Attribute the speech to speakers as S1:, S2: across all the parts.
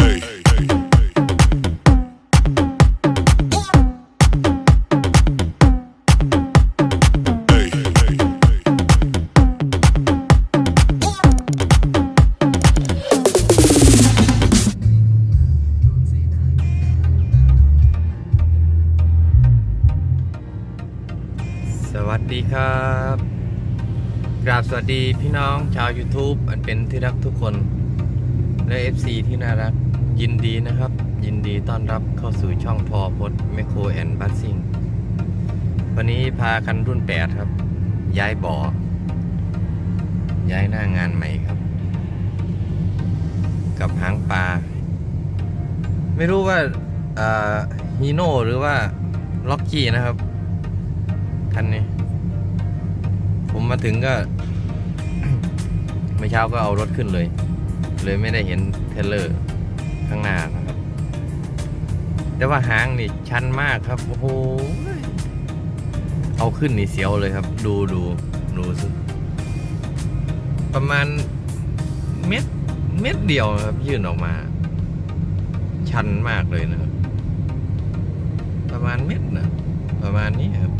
S1: สวัสดีครับ กราบสวัสดีพี่น้องชาว YouTube อันเป็นที่รักทุกคน และ FC ที่น่ารักยินดีนะครับ ยินดีต้อนรับเข้าสู่ช่องพอพดแมคโครแอนบัสซิงวันนี้พาคันรุ่น 8 ครับ ย้ายบ่อ ย้ายหน้างานใหม่ครับ กับหางปลา ไม่รู้ว่าฮีโน่หรือว่าล็อกกี้นะครับ คันนี้ ผมมาถึงก็ เมื่อเช้าก็เอารถขึ้นเลย เลยไม่ได้เห็นเทเลอร์ข้างหน้านะครับ แต่ว่าหางนี่ชันมากครับโอ้โหเอาขึ้นนี่เสียวเลยครับ ดูดูดูสิประมาณเม็ดเม็ดเดียวครับ ยื่นออกมา ชันมากเลยนะครับ ประมาณเม็ดนะประมาณนี้ครับ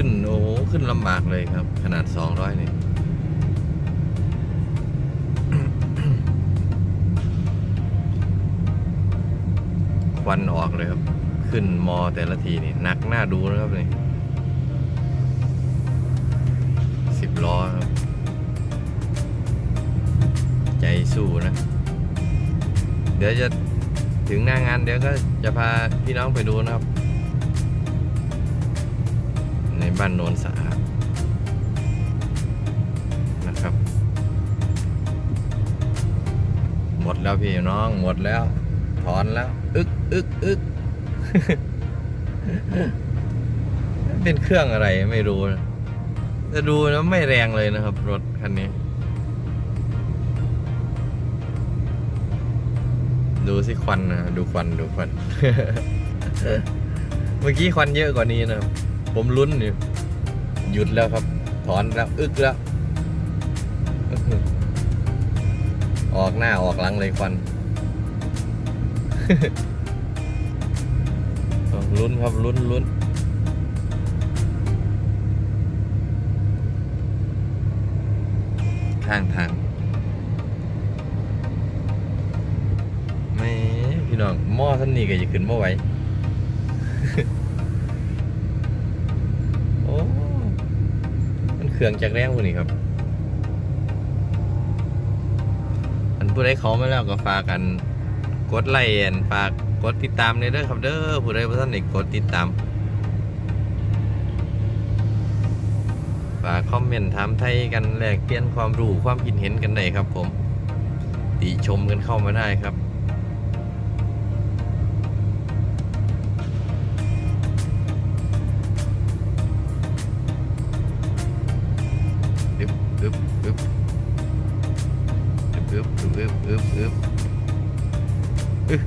S1: ขึ้น โอ้โหขึ้นลำบากเลยครับ ขนาด 200เนี่ยควันออกเลยครับ ขึ้นมอแต่ละทีนี่หนักหน้าดูนะครับนี่สิบล้อครับ ใจสู้นะ เดี๋ยวจะถึงหน้างานเดี๋ยวก็จะพาพี่น้องไปดูนะครับ บ้านโนนสะอาดนะครับ หมดแล้วพี่น้องหมดแล้ว ถอนแล้ว อึกอึกอึกเป็นเครื่องอะไรไม่รู้จะดูแล้วไม่แรงเลยนะครับ รถคันนี้ ดูสิควันนะดูควันดูควัน เมื่อกี้ควันเยอะกว่านี้นะครับ ผมลุ้นอยู่หยุดแล้วครับ ถอนแล้ว อึกแล้ว ออกหน้าออกหลังเลยควันลุ้นครับลุ้นลุ้นข้างทางไม่พี่น้องหม้อท่านนี้ก็จะขึ้นมาไหว เครื่องจากแรงพวกนี้ครับอันผู้ใดเขามาแล้วก็ฝากกันกดไลค์อันฝากกดติดตามเด้อครับเด้อผู้ใดบ่ทันได้กดติดตามฝากคอมเมนต์ถามไทยกันแลกเปลี่ยนความรู้ความคิดเห็นกันได้ครับผมติชมกันเข้ามาได้ครับ อึ๊บอึ๊บอึ๊บอึ๊บอึ๊บอึ๊บ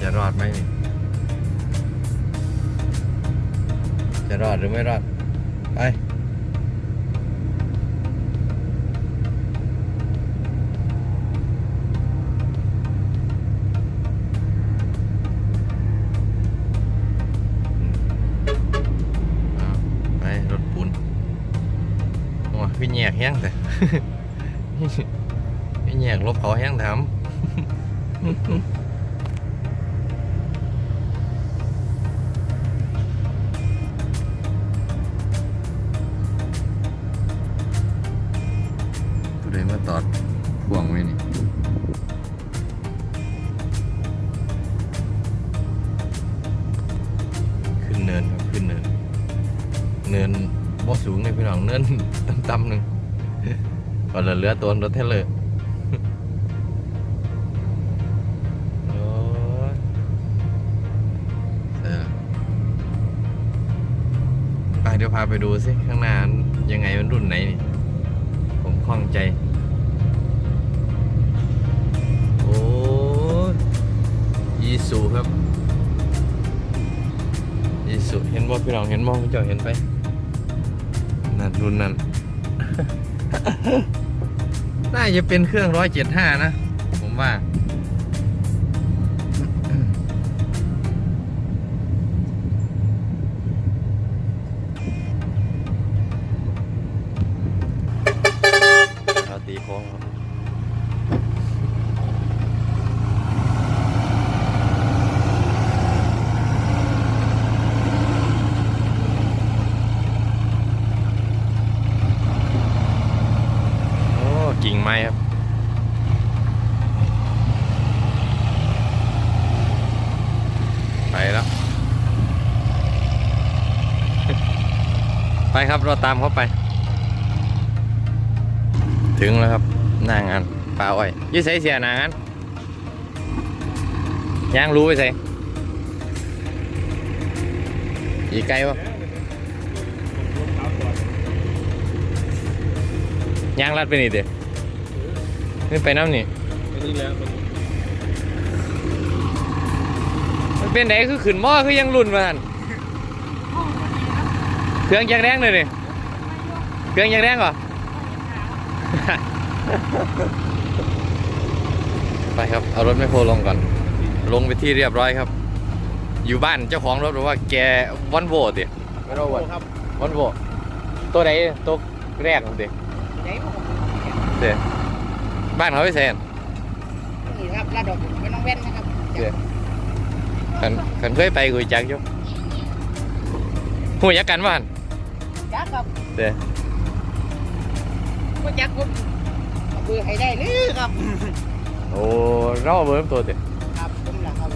S1: จะรอดไหมจะรอดหรือไม่รอด ไป แยกแห้งแต่พี่แยกลบเขาแห้งทำ ลือตัวรถเทเลอร์โอ้ยเออไปเดี๋ยวพาไปดูสิ ข้างหน้ายังไงมันรุ่นไหนนี่ ผมคล่องใจ โอ้ยีสูครับยีสูเห็นบ่พี่น้องเห็นบ่พี่เจ้าเห็นไป นั่นรุ่นนั้น น่าจะเป็นเครื่องร้อยเจ็ดห้านะ ผมว่าเราตีโค้งครับโอ้กิ่งไม้ครับ ไปแล้ว ไป ครับเราตามเขาไป ถึงแล้วครับหน้างานปลาอ้อยยี่ใส่เสียหนางานย่างรู้ไปใส่อีกไกลปะย่างลัดไปนี่เดี๋ยวนี่ไปน้ำนี่
S2: มัน
S1: เป็นไหนคือขึ้นหม้อคือยังรุ่นมาหัน เครื่องยังแรงเลยนี่เครื่องยังแรงเหรอ ไปครับ เอารถไม่โครลงก่อน ลงไปที่เรียบร้อยครับ อยู่บ้านเจ้าของรถบอกว่าแกวันโวติไม่รู้วัน
S2: ครับ
S1: วันโวตัวไหนตัวแรกของติ
S3: ไหนพวกผม
S1: เดี๋ยวบ้านเขาไปแซน
S3: นี่ครับลาดดอกไม่ต้องเว้นนะครับ
S1: เดี๋ยวขันขันเคยไปกุยจักอยู่หูยักกันบ้าน
S3: จักครับ
S1: เดี๋ยว
S3: ก็จักผมเอาเบื่อให้ได้หรือครับ
S1: โอ้เราเบิ่มตัวเดี๋ยว
S3: ครับผมล่ะครับ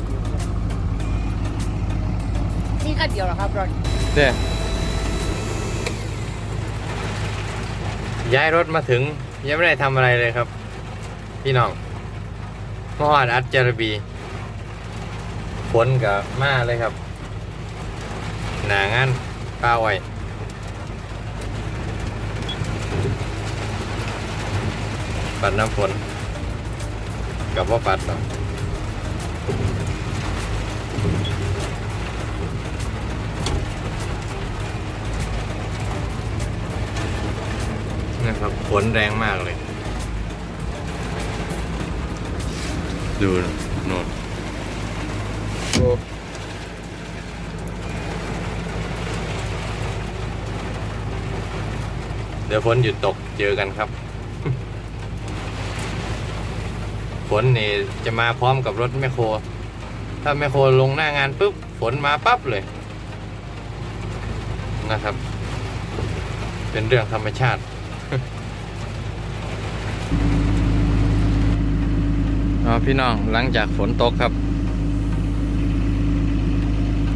S3: นี่คันเดียวเหรอครับรอน
S1: เดี๋ยวย้ายรถมาถึงยังไม่ได้ทำอะไรเลยครับ พี่น้องมอดอัดจารบีฝนกับมาเลยครับ หนางานป้าไว้ ปัดน้ำฝนกับว่าปัดเนาะนะครับฝนแรงมากเลย ดูนะโน่นโอ้เดี๋ยวฝนหยุดตกเจอกันครับ ฝนนี่จะมาพร้อมกับรถแมคโคร ถ้าแมคโครลงหน้างานปุ๊บฝนมาปั๊บเลยนะครับ เป็นเรื่องธรรมชาติพี่น้องหลังจากฝนตกครับ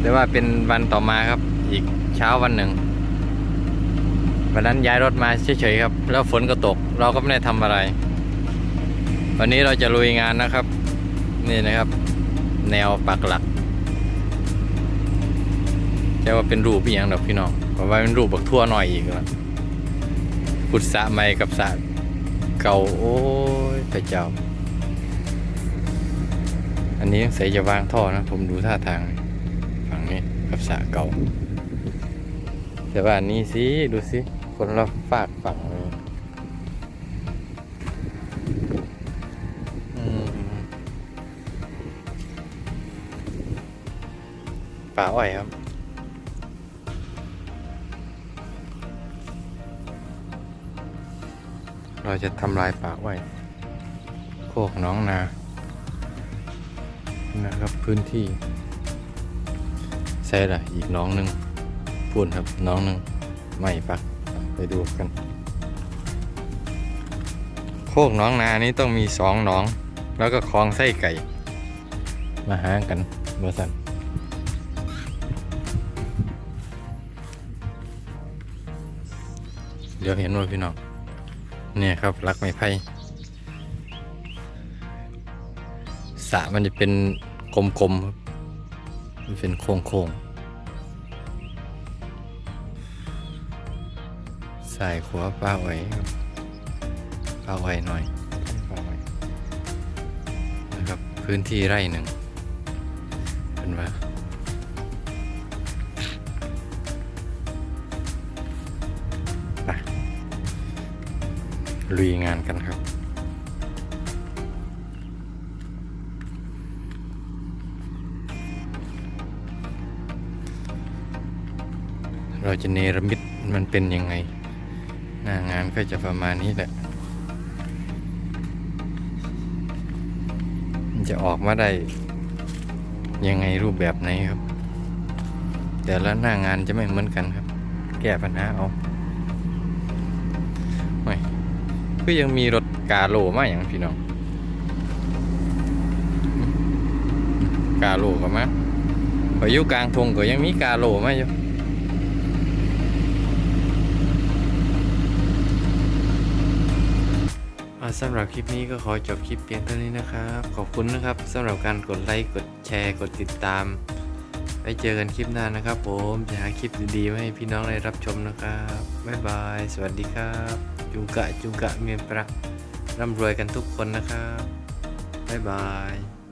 S1: แต่ว่าเป็นวันต่อมาครับ อีกเช้าวันหนึ่งวันนั้นย้ายรถมาเฉยๆครับ แล้วฝนก็ตก เราก็ไม่ได้ทำอะไร วันนี้เราจะลุยงานนะครับ นี่นะครับ แนวปักหลักจะว่าเป็นรูปพี่ยังดอกพี่น้องเพราะว่าเป็นรูปบักทั่วหน่อยอีกแล้วขุดสะใหม่กับสระเก่าโอ้ยพระเจ้า อันนี้ใส่จะวางท่อนะ ผมดูท่าทางฝั่งนี้กับสระเก่า แต่ว่าอันนี้สิดูสิคนละฝากฝั่งเลย ป่าอ้อยครับ เราจะทำลายป่าอ้อยโคกน้องนานะครับพื้นที่ใช่ละอีกน้องหนึ่งพูดครับน้องหนึ่งไม่ปักไปดูกัน โคกน้องนานี้ต้องมีสองน้อง แล้วก็คลองไส้ไก่ มาหากันเมื่อสัน เดี๋ยวเห็นว่าพี่น้องเนี่ยครับรักไม้ไผ่สระมันจะเป็นกลมๆครับมันเป็นโค้งๆใส่ขัวป้าไว้ครับป้าไว้หน่อยป้าไว้นะครับพื้นที่ไร่หนึ่งเป็นว่า ลุยงานกันครับ เราจะเนรมิตมันเป็นยังไง หน้างานก็จะประมาณนี้แหละ มันจะออกมาได้ยังไงรูปแบบไหนครับ แต่ละหน้างานจะไม่เหมือนกันครับ แก้ปัญหาเอาไม่ ก็ยังมีรถกาโลมาอย่างพี่น้อง กาโลก็มาพออยู่กลางทงก็ยังมีกาโลมาอยู่สำหรับคลิปนี้ก็ขอจบคลิปเพียงเท่านี้นะครับ ขอบคุณนะครับสำหรับการกดไลค์ กดแชร์ กดติดตาม ไว้เจอกันคลิปหน้านะครับผมจะหาคลิปดีๆมาให้พี่น้องได้รับชมนะครับ บ๊ายบาย สวัสดีครับ จุงกะจุงกะเมียนประร่ำรวยกันทุกคนนะครับ บ๊ายบาย